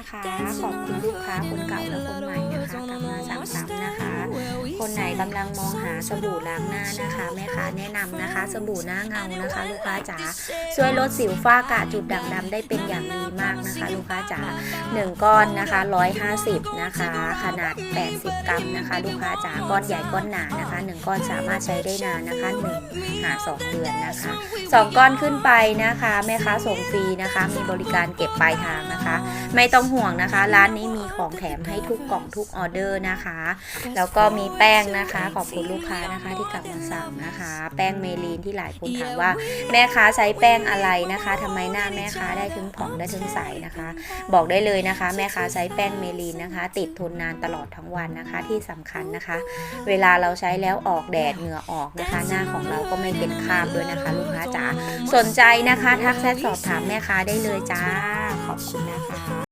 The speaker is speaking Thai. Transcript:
นะคะ ขอบคุณลูกค้าคนเก่าและคนใหม่ กำลังมองหาสบู่ล้างหน้านะคะแม่ค้าแนะนำนะคะ สบู่หน้าเงานะคะ ลูกค้าจ๋าช่วยลดสิวฝ้ากระจุดด่างดำได้เป็นอย่างดีมากนะคะ ลูกค้าจ๋าหนึ่งก้อนนะคะ 150 นะคะ ขนาด 80 กรัมนะคะ ลูกค้าจ๋าก้อนใหญ่ก้อนหนานะคะหนึ่งก้อนสามารถใช้ได้นานนะคะหนึ่งหาสองเดือนนะคะสองก้อนขึ้นไปนะคะแม่ค้าส่งฟรีนะคะ มีบริการเก็บปลายทางนะคะ ไม่ต้องห่วงนะคะ ร้านนี้มี ของแถมให้ทุกกล่องทุกออเดอร์นะคะ แล้วก็มีแป้งนะคะ ขอบคุณลูกค้านะคะที่กลับมาสั่งนะคะ แป้งเมลีนที่หลายคนถามว่า แม่ค้าใช้แป้งอะไรนะคะทำไมหน้าแม่ค้าได้ถึงผ่องได้ถึงใสนะคะ บอกได้เลยนะคะ แม่ค้าใช้แป้งเมลีนนะคะ ติดทนนานตลอดทั้งวันนะคะที่สำคัญนะคะ เวลาเราใช้แล้วออกแดดเหงื่อออกนะคะ หน้าของเราก็ไม่เป็นคราบด้วยนะคะ ลูกค้าจ๋าสนใจนะคะ ทักแชทสอบถามแม่ค้าได้เลยจ้า ขอบคุณนะคะ